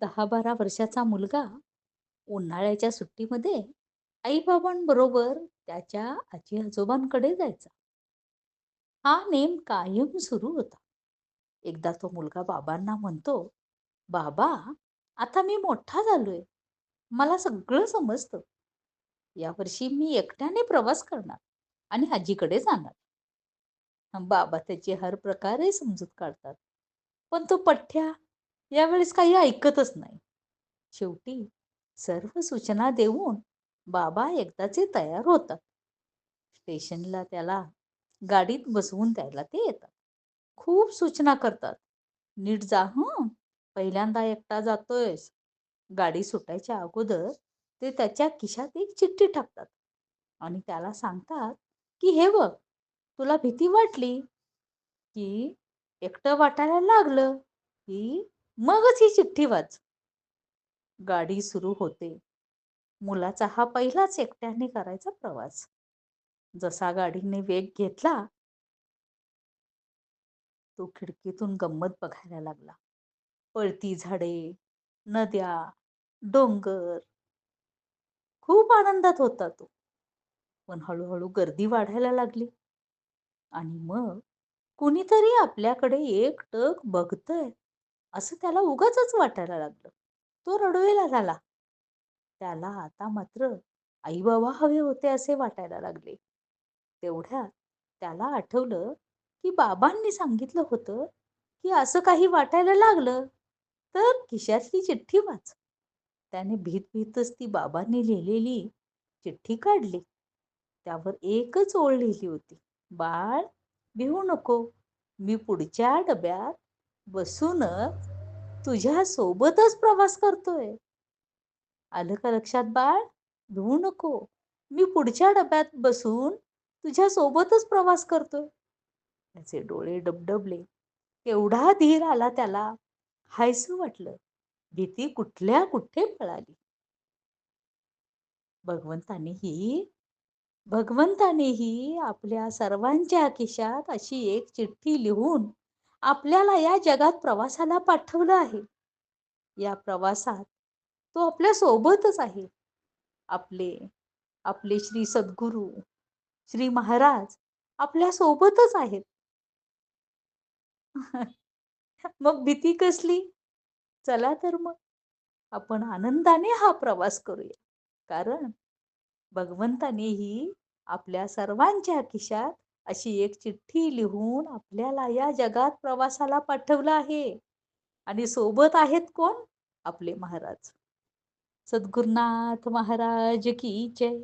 दहा बारा वर्षाचा मुलगा उन्हाळ्याच्या सुट्टीमध्ये आईबाबांबरोबर त्याच्या आजी-आजोबांकडे जायचा. हा नेम कायम सुरू होता. एकदा तो मुलगा बाबांना म्हणतो, "बाबा, आता मी मोठा झालोय. मला सगळं समजतं. यावर्षी मी एकट्याने प्रवास करणार आणि आजीकडे जाणार." बाबा त्याचे हर प्रकारे समजूत काढतात. पण तो पठ्ठ्या यावेळेस काही ऐकतच नाही. शेवटी सर्व सूचना देऊन बाबा एकदाचे तयार होतात. स्टेशनला त्याला गाडीत बसवून द्यायला ते येतात. खूप सूचना करतात. "नीट जा हं. पहिल्यांदा एकटा जातोयस." गाडी सुटायच्या अगोदर ते त्याच्या खिशात एक चिठ्ठी टाकतात आणि त्याला सांगतात, की "हे बघ, तुला भीती वाटली, की एकटं वाटायला लागलं, की मगच ही चिठ्ठी वाच." गाडी सुरू होते. मुलाचा हा पहिलाच एकट्याने करायचा प्रवास. जसा गाडीने वेग घेतला, तो खिडकीतून गंमत बघायला लागला. पळती झाडे, नद्या, डोंगर. खूप आनंदात होता तो. पण हळूहळू गर्दी वाढायला लागली आणि मग कुणीतरी आपल्याकडे एकटक बघतंय असं त्याला उगाचच वाटायला लागलं. तो रडवेला झाला. त्याला आता मात्र आई-बाबा हवे होते असे वाटायला लागले. तेवढ्यात त्याला आठवलं, की बाबांनी सांगितलं होतं, की असं काही वाटायला लागलं, तर खिशातली चिठ्ठी वाच. त्याने भीत-भीतच ती बाबांनी लिहिलेली चिठ्ठी काढली. त्यावर एकच ओळ लिहिली होती, "बाळ, भिवू नको. मी पुढच्या डब्यात बसूनच तुझ्या सोबतच प्रवास करतोय." आलं का लक्षात बाळ? भिवू नको. मी पुढच्या डब्यात बसून तुझ्या सोबतच प्रवास करतोय. त्याचे डोळे डबडबले. केवढा धीर आला त्याला. हायसू वाटलं. भीती कुठल्या कुठे पळाली. भगवंतानेही भगवंतानेही आपल्या सर्वांच्या खिशात अशी एक चिठ्ठी लिहून आपल्याला या जगात प्रवासाला पाठवलं आहे. या प्रवासात तो आपल्या सोबतच आहे. आपले आपले श्री सद्गुरू, श्री महाराज आपल्या सोबतच आहेत. मग भीती कसली? चला तर मग आपण आनंदाने हा प्रवास करूया. कारण भगवंतानेही आपल्या सर्वांच्या खिशात अशी एक चिठ्ठी लिहून आपल्याला या जगात प्रवासाला पाठवलं आहे. आणि सोबत आहेत कोण? आपले महाराज. सद्गुरुनाथ महाराज की जय.